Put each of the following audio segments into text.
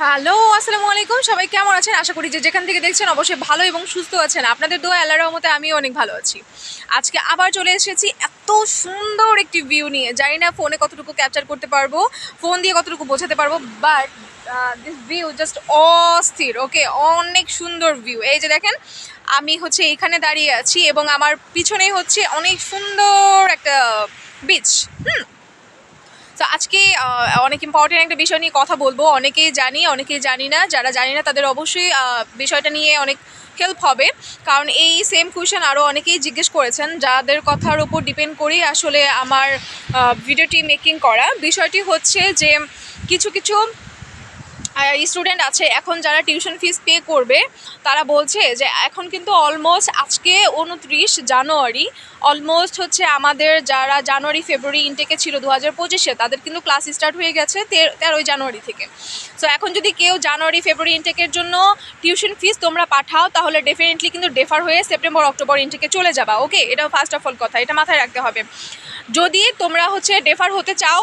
Hello, আসসালামু আলাইকুম। সবাই কেমন আছেন? আশা করি যে যেখান থেকে দেখছেন অবশ্যই ভালো এবং সুস্থ আছেন। আপনাদের দোয়া আল্লাহর রহমতে আমিও অনেক ভালো আছি। আজকে আবার চলে এসেছি এত সুন্দর একটি ভিউ নিয়ে। জানি না ফোনে কতটুকু ক্যাপচার করতে পারব ফোন দিয়ে কতটুকু বোঝাতে পারব বাট দিস ভিউ জাস্ট অস্থির ওকে অনেক সুন্দর ভিউ এই যে দেখেন, আমি হচ্ছে এখানে দাঁড়িয়ে আছি এবং আমার পিছনেই হচ্ছে অনেক সুন্দর একটা বিচ হুম? তো আজকে অনেক ইম্পর্টেন্ট একটা বিষয় নিয়ে কথা বলব। অনেকেই জানি অনেকেই জানি না। যারা জানি না, তাদের অবশ্যই বিষয়টা নিয়ে অনেক হেল্প হবে। কারণ এই সেম কোয়েশন আরও অনেকেই জিজ্ঞেস করেছেন, যাদের কথার উপর ডিপেন্ড করেই আসলে আমার ভিডিওটি মেকিং করা। বিষয়টি হচ্ছে যে, কিছু কিছু স্টুডেন্ট আছে, এখন যারা টিউশন ফিস পে করবে, তারা বলছে যে এখন কিন্তু অলমোস্ট আজকে উনত্রিশ জানুয়ারি অলমোস্ট হচ্ছে আমাদের যারা জানুয়ারি, ফেব্রুয়ারি ইনটেকে ছিল দু হাজার পঁচিশে, তাদের কিন্তু ক্লাস স্টার্ট হয়ে গেছে তেরোই জানুয়ারি থেকে। সো এখন যদি কেউ জানুয়ারি, ফেব্রুয়ারি ইনটেকের জন্য টিউশন ফিস তোমরা পাঠাও, তাহলে ডেফিনেটলি কিন্তু ডেফার হয়ে সেপ্টেম্বর অক্টোবর ইনটেকে চলে যাবা ওকে এটা ফার্স্ট অফ অল কথা, এটা মাথায় রাখতে হবে। যদি তোমরা হচ্ছে ডেফার হতে চাও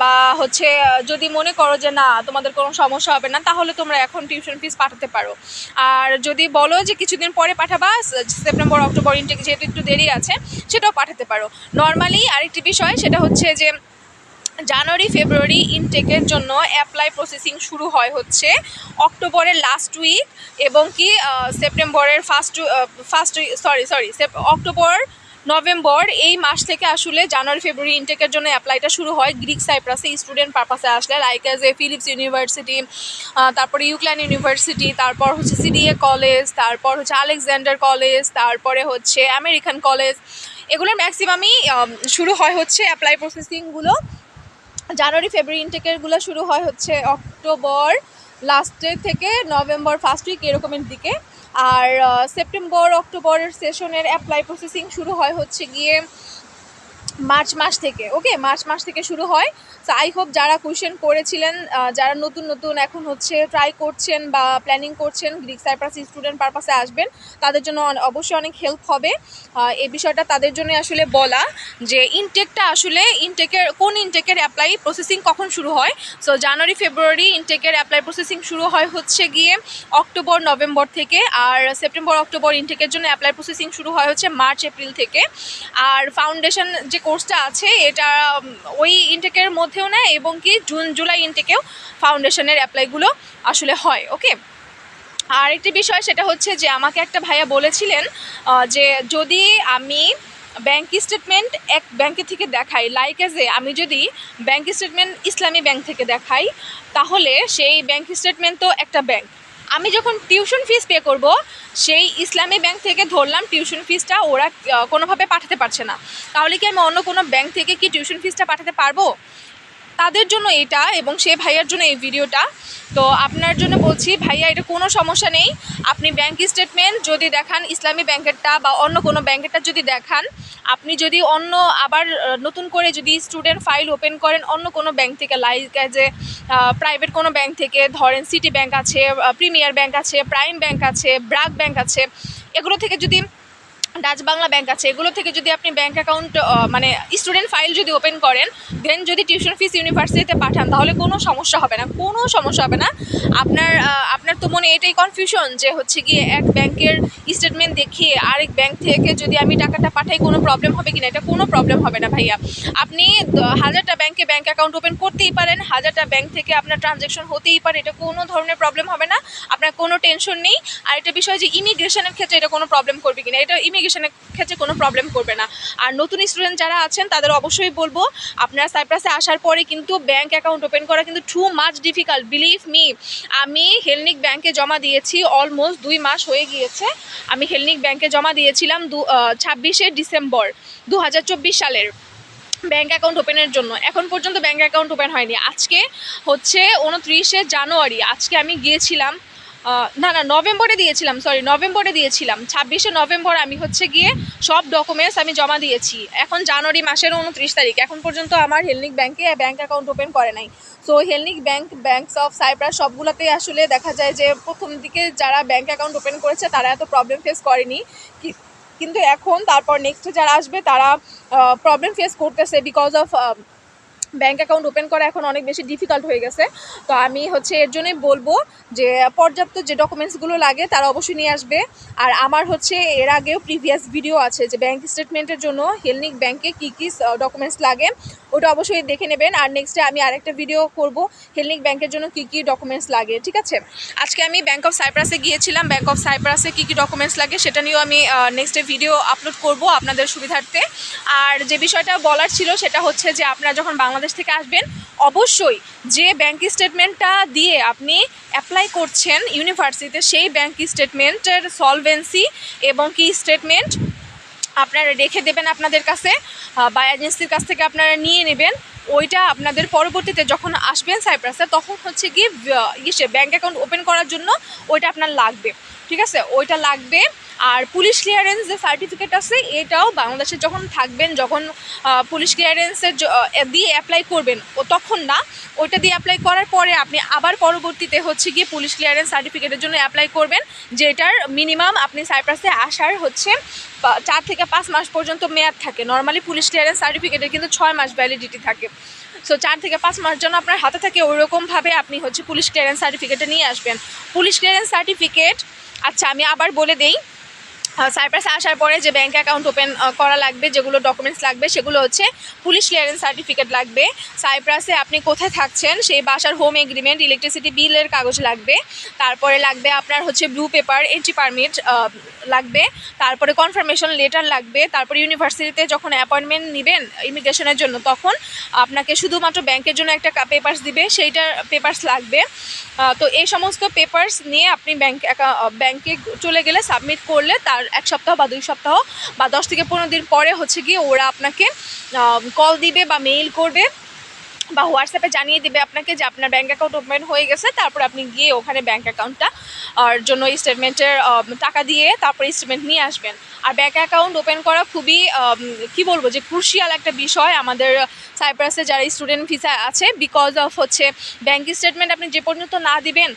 বা হচ্ছে যদি মনে করো যে না, তোমাদের কোনো সমস্যা হবে না, তাহলে তোমরা এখন টিউশন ফিস পাঠাতে পারো। আর যদি বলো যে কিছুদিন পরে পাঠাবা সেপ্টেম্বর অক্টোবর ইনটেক যেহেতু একটু দেরি আছে, সেটাও পাঠাতে পারো। নর্মালি আরেকটি বিষয়, সেটা হচ্ছে যে জানুয়ারি ফেব্রুয়ারি ইনটেকের জন্য অ্যাপ্লাই প্রসেসিং শুরু হয় হচ্ছে অক্টোবরের লাস্ট উইক এবং কি সেপ্টেম্বরের first first sorry sorry October November, এই মাস থেকে আসলে জানুয়ারি, ফেব্রুয়ারি ইনটেকের জন্য অ্যাপ্লাইটা শুরু হয়। গ্রিক সাইপ্রাসে স্টুডেন্ট পারপাসে আসলে like as a Philips University তারপরে ইউক্ল্যান ইউনিভার্সিটি তারপর হচ্ছে সিডিএ কলেজ তারপর হচ্ছে আলেকজান্ডার কলেজ তারপরে হচ্ছে আমেরিকান কলেজ এগুলোর ম্যাক্সিমামই শুরু হয় হচ্ছে অ্যাপ্লাই প্রসেসিংগুলো জানুয়ারি, ফেব্রুয়ারি ইনটেকেরগুলো শুরু হয় হচ্ছে অক্টোবর লাস্টের থেকে নভেম্বর ফার্স্ট উইক এরকমের দিকে। আর সেপ্টেম্বর অক্টোবরের সেশনের অ্যাপ্লাই প্রসেসিং শুরু হয় হচ্ছে গিয়ে মার্চ মাস থেকে, ওকে? মার্চ মাস থেকে শুরু হয়। সো আই হোপ যারা কোয়েশ্চেন করেছিলেন যারা নতুন নতুন এখন হচ্ছে ট্রাই করছেন বা প্ল্যানিং করছেন গ্রিক সাইপ্রাস স্টুডেন্ট পারপাসে আসবেন, তাদের জন্য অবশ্যই অনেক হেল্প হবে। এই বিষয়টা তাদের জন্য আসলে বলা যে ইনটেকটা আসলে ইনটেকের কোন ইনটেকের অ্যাপ্লাই প্রসেসিং কখন শুরু হয়? সো জানুয়ারি ফেব্রুয়ারি ইনটেকের অ্যাপ্লাই প্রসেসিং শুরু হয় হচ্ছে গিয়ে অক্টোবর নভেম্বর থেকে, আর সেপ্টেম্বর অক্টোবর ইনটেকের জন্য অ্যাপ্লাই প্রসেসিং শুরু হয় হচ্ছে মার্চ এপ্রিল থেকে। আর ফাউন্ডেশন যে কোর্সটা আছে, এটা ওই ইনটেকের মধ্যেও নেয় এবং কি জুন, জুলাই ইনটেকেও ফাউন্ডেশনের অ্যাপ্লাইগুলো আসলে হয় ওকে আর একটি বিষয় সেটা হচ্ছে যে, আমাকে একটা ভাইয়া বলেছিলেন যে যদি আমি ব্যাংক স্টেটমেন্ট এক ব্যাংকে থেকে দেখাই লাইক এজ এ আমি যদি ব্যাংক স্টেটমেন্ট ইসলামী ব্যাংক থেকে দেখাই, তাহলে সেই ব্যাংক স্টেটমেন্ট তো একটা ব্যাংক আমি যখন টিউশন ফিস পে করব, সেই ইসলামী ব্যাংক থেকে ধরলাম টিউশন ফিসটা ওরা কোনোভাবে পাঠাতে পারছে না। তাহলে কি আমি অন্য কোনো ব্যাংক থেকে কি টিউশন ফিসটা পাঠাতে পারব? তাদের জন্য এটা এবং সে ভাইয়ার জন্য এই ভিডিওটা। তো আপনার জন্য বলছি, ভাইয়া, এটা কোনো সমস্যা নেই। আপনি ব্যাংক স্টেটমেন্ট যদি দেখান, ইসলামী ব্যাংকেরটা বা অন্য কোনো ব্যাংকেরটা যদি দেখান, আপনি যদি অন্য আবার নতুন করে যদি স্টুডেন্ট ফাইল ওপেন করেন অন্য কোনো ব্যাংক থেকে লাইক এ প্রাইভেট কোনো ব্যাংক থেকে, ধরেন সিটি ব্যাংক আছে প্রিমিয়ার ব্যাংক আছে প্রাইম ব্যাংক আছে ব্রাক ব্যাংক আছে, এগুলো থেকে যদি ডাচ বাংলা ব্যাংক আছে। এগুলো থেকে যদি আপনি ব্যাংক অ্যাকাউন্ট মানে স্টুডেন্ট ফাইল যদি ওপেন করেন দেন যদি টিউশন ফিস ইউনিভার্সিটিতে পাঠান, তাহলে কোনো সমস্যা হবে না। কোনো সমস্যা হবে না। আপনার আপনার তো মনে এটাই কনফিউশন যে হচ্ছে গিয়ে এক ব্যাংকের স্টেটমেন্ট দেখিয়ে আরেক ব্যাংক থেকে যদি আমি টাকাটা পাঠাই, কোনো প্রবলেম হবে কিনা? এটা কোনো প্রবলেম হবে না ভাইয়া। আপনি হাজারটা ব্যাংকে ব্যাংক অ্যাকাউন্ট ওপেন করতেই পারেন, হাজারটা ব্যাংক থেকে আপনার ট্রানজ্যাকশন হতেই পারে, এটা কোনো ধরনের প্রবলেম হবে না। আপনার কোনো টেনশন নেই। আর এটা বিষয় যে ইমিগ্রেশনের ক্ষেত্রে এটা কোনো প্রবলেম করবে কিনা? এটা ইমিগ্রেশনের ক্ষেত্রে কোনো প্রবলেম করবে না। আর নতুন স্টুডেন্ট যারা আছেন, তাদের অবশ্যই বলব, আপনারা সাইপ্রাসে আসার পরে কিন্তু ব্যাংক অ্যাকাউন্ট ওপেন করা কিন্তু too much difficult believe me আমি হেলনিক ব্যাংকে জমা দিয়েছি অলমোস্ট দুই মাস হয়ে গিয়েছে। আমি হেলনিক ব্যাংকে জমা দিয়েছিলাম দু ছাব্বিশে ডিসেম্বর দু হাজার চব্বিশ সালের ব্যাঙ্ক অ্যাকাউন্ট ওপেনের জন্য। এখন পর্যন্ত ব্যাঙ্ক অ্যাকাউন্ট ওপেন হয়নি। আজকে হচ্ছে উনত্রিশে জানুয়ারি। আজকে আমি গিয়েছিলাম না না, নভেম্বরে দিয়েছিলাম সরি নভেম্বরে দিয়েছিলাম। ছাব্বিশে নভেম্বর আমি হচ্ছে গিয়ে সব ডকুমেন্টস আমি জমা দিয়েছি। এখন জানুয়ারি মাসের উনত্রিশ তারিখ। এখন পর্যন্ত আমার হেলনিক ব্যাংকে ব্যাংক অ্যাকাউন্ট ওপেন করে নাই। So Hellenic Bank banks of Cyprus সবগুলোতেই আসলে দেখা যায় যে প্রথম দিকে যারা ব্যাংক অ্যাকাউন্ট ওপেন করেছে, তারা এত প্রবলেম ফেস করেনি। কিন্তু এখন তারপর নেক্সট যারা আসবে, তারা প্রবলেম ফেস করতেছে because of bank account open করা এখন অনেক বেশি ডিফিকাল্ট হয়ে গেছে। তো আমি হচ্ছে এর জন্যই বলব যে, পর্যাপ্ত যে ডকুমেন্টসগুলো লাগে তারা অবশ্যই নিয়ে আসবে। আর আমার হচ্ছে এর আগেও প্রিভিয়াস ভিডিও আছে যে ব্যাংক স্টেটমেন্টের জন্য হেলনিক ব্যাংকে কী কী ডকুমেন্টস লাগে, ওটা অবশ্যই দেখে নেবেন। আর নেক্সটে আমি আরেকটা ভিডিও করব হেলনিক ব্যাংকের জন্য কী কী ডকুমেন্টস লাগে, ঠিক আছে? আজকে আমি ব্যাংক অফ সাইপ্রাসে গিয়েছিলাম। ব্যাংক অফ সাইপ্রাসে কী কী ডকুমেন্টস লাগে সেটা নিয়েও আমি নেক্সটে ভিডিও আপলোড করব আপনাদের সুবিধার্থে। আর যে বিষয়টা বলার ছিল সেটা হচ্ছে যে, আপনারা যখন বাংলাদেশ থেকে আসবেন, অবশ্যই যে ব্যাংক স্টেটমেন্টটা দিয়ে আপনি অ্যাপ্লাই করছেন ইউনিভার্সিটিতে সেই ব্যাংক স্টেটমেন্টের সলভেন্সি এবং কি স্টেটমেন্ট আপনারা রেখে দেবেন আপনাদের কাছে বা এজেন্সির কাছ থেকে আপনারা নিয়ে নেবেন। ওইটা আপনাদের পরবর্তীতে যখন আসবেন সাইপ্রাসে তখন হচ্ছে কি ইসে ব্যাঙ্ক অ্যাকাউন্ট ওপেন করার জন্য ওইটা আপনার লাগবে। ঠিক আছে? ওইটা লাগবে আর পুলিশ ক্লিয়ারেন্স যে সার্টিফিকেট আছে, এটাও বাংলাদেশে যখন থাকবেন, যখন পুলিশ ক্লিয়ারেন্সের দিয়ে অ্যাপ্লাই করবেন, ও তখন না, ওইটা দিয়ে অ্যাপ্লাই করার পরে আপনি আবার পরবর্তীতে হচ্ছে গিয়ে পুলিশ ক্লিয়ারেন্স সার্টিফিকেটের জন্য অ্যাপ্লাই করবেন, যেটার মিনিমাম আপনি সাইপ্রাসে আসার হচ্ছে চার থেকে পাঁচ মাস পর্যন্ত মেয়াদ থাকে। নর্মালি পুলিশ ক্লিয়ারেন্স সার্টিফিকেটের কিন্তু ছয় মাস ভ্যালিডিটি থাকে। সো চার থেকে পাঁচ মাস জন্য আপনার হাতে থাকে, ওইরকমভাবে আপনি হচ্ছে পুলিশ ক্লিয়ারেন্স সার্টিফিকেটটা নিয়ে আসবেন। পুলিশ ক্লিয়ারেন্স সার্টিফিকেট আচ্ছা আমি আবার বলে দেই সাইপ্রাসে আসার পরে যে ব্যাঙ্ক অ্যাকাউন্ট ওপেন করা লাগবে, যেগুলো ডকুমেন্টস লাগবে, সেগুলো হচ্ছে পুলিশ ক্লিয়ারেন্স সার্টিফিকেট লাগবে। সাইপ্রাসে আপনি কোথায় থাকছেন, সেই বাসার হোম এগ্রিমেন্ট ইলেকট্রিসিটি বিলের কাগজ লাগবে। তারপরে লাগবে আপনার হচ্ছে ব্লু পেপার এন্ট্রি পারমিট লাগবে। তারপরে কনফার্মেশন লেটার লাগবে। তারপরে ইউনিভার্সিটিতে যখন অ্যাপয়েন্টমেন্ট নেবেন ইমিগ্রেশনের জন্য, তখন আপনাকে শুধুমাত্র ব্যাংকের জন্য একটা পেপার্স দিবে, সেইটার পেপার্স লাগবে। তো এই সমস্ত পেপার্স নিয়ে আপনি ব্যাংক ব্যাংকে চলে গেলে সাবমিট করলে তার এক সপ্তাহ বা দুই সপ্তাহ বা দশ থেকে পনেরো দিন পরে হচ্ছে গিয়ে ওরা আপনাকে কল দিবে বা মেইল করবে। বা হোয়াটসঅ্যাপে জানিয়ে দিবে আপনাকে যে আপনার ব্যাঙ্ক অ্যাকাউন্ট ওপেন হয়ে গেছে, তারপর আপনি গিয়ে ওখানে ব্যাঙ্ক অ্যাকাউন্টটা, আর জন্য স্টেটমেন্টের টাকা দিয়ে তারপর স্টেটমেন্ট নিয়ে আসবেন। আর ব্যাঙ্ক অ্যাকাউন্ট ওপেন করা খুবই কি বলব যে ক্রুশিয়াল একটা বিষয় আমাদের সাইপ্রাসে যারা স্টুডেন্ট ভিসা আছে বিকজ অফ হচ্ছে ব্যাঙ্ক স্টেটমেন্ট আপনি যে পর্যন্ত না দিবেন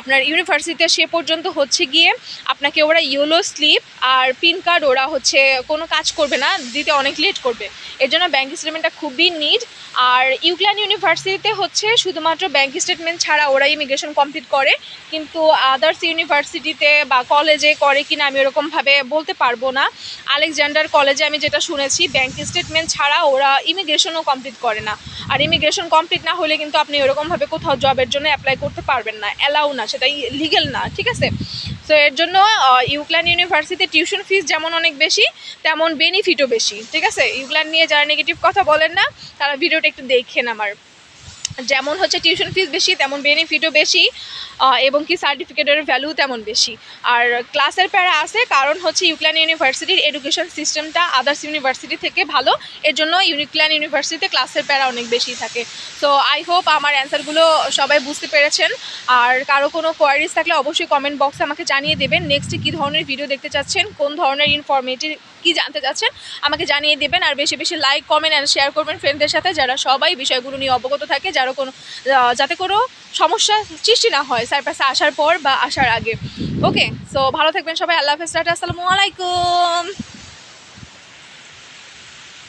আপনার ইউনিভার্সিটিতে সে পর্যন্ত হচ্ছে গিয়ে আপনাকে ওরা ইয়েলো স্লিপ আর পিন কার্ড ওরা হচ্ছে কোনো কাজ করবে না, দিতে অনেক লেট করবে। এর জন্য ব্যাঙ্ক স্টেটমেন্টটা খুবই নিড আর ইউক্ল্যান ইউনিভার্সিটিতে হচ্ছে শুধুমাত্র ব্যাঙ্ক স্টেটমেন্ট ছাড়া ওরা ইমিগ্রেশন কমপ্লিট করে, কিন্তু আদার্স ইউনিভার্সিটিতে বা কলেজে করে কিনা আমি ওরকমভাবে বলতে পারব না। আলেকজান্ডার কলেজে আমি যেটা শুনেছি ব্যাঙ্ক স্টেটমেন্ট ছাড়া ওরা ইমিগ্রেশনও কমপ্লিট করে না। আর ইমিগ্রেশন কমপ্লিট না হলে কিন্তু আপনি ওরকমভাবে কোথাও জবের জন্য অ্যাপ্লাই করতে পারবেন না। অ্যালাউ না সেটা লিগেল না, ঠিক আছে? তো এর জন্য ইউক্ল্যান্ড ইউনিভার্সিটিতে টিউশন ফিস যেমন অনেক বেশি, তেমন বেনিফিটও বেশি। ঠিক আছে? ইউক্ল্যান্ড নিয়ে যারা নেগেটিভ কথা বলেন না, তারা ভিডিওটা একটু দেখেন আমার। যেমন হচ্ছে টিউশন ফিস বেশি, তেমন বেনিফিটও বেশি এবং কি সার্টিফিকেটের ভ্যালু তেমন বেশি। আর ক্লাসের প্যারা আছে, কারণ হচ্ছে ইউক্ল্যান ইউনিভার্সিটির এডুকেশন সিস্টেমটা আদার্স ইউনিভার্সিটি থেকে ভালো, এর জন্য ইউনিক্ল্যান ইউনিভার্সিটিতে ক্লাসের প্যারা অনেক বেশি থাকে। তো আই হোপ আমার অ্যান্সারগুলো সবাই বুঝতে পেরেছেন। আর কারও কোনো কোয়ারিজ থাকলে অবশ্যই কমেন্ট বক্সে আমাকে জানিয়ে দেবেন নেক্সটে কী ধরনের ভিডিও দেখতে চাচ্ছেন, কোন ধরনের ইনফরমেটিভ কি জানতে চাচ্ছেন, আমাকে জানিয়ে দেবেন আর বেশি বেশি লাইক কমেন্ট অ্যান্ড শেয়ার করবেন ফ্রেন্ডদের সাথে যারা সবাই বিষয়গুলো নিয়ে অবগত থাকে, যারা কোনো যাতে কোনো সমস্যা সৃষ্টি না হয় সাইপ্রাসে আসার পর বা আসার আগে। ওকে সো ভালো থাকবেন সবাই, আল্লাহ হাফেজ আসসালামু আলাইকুম।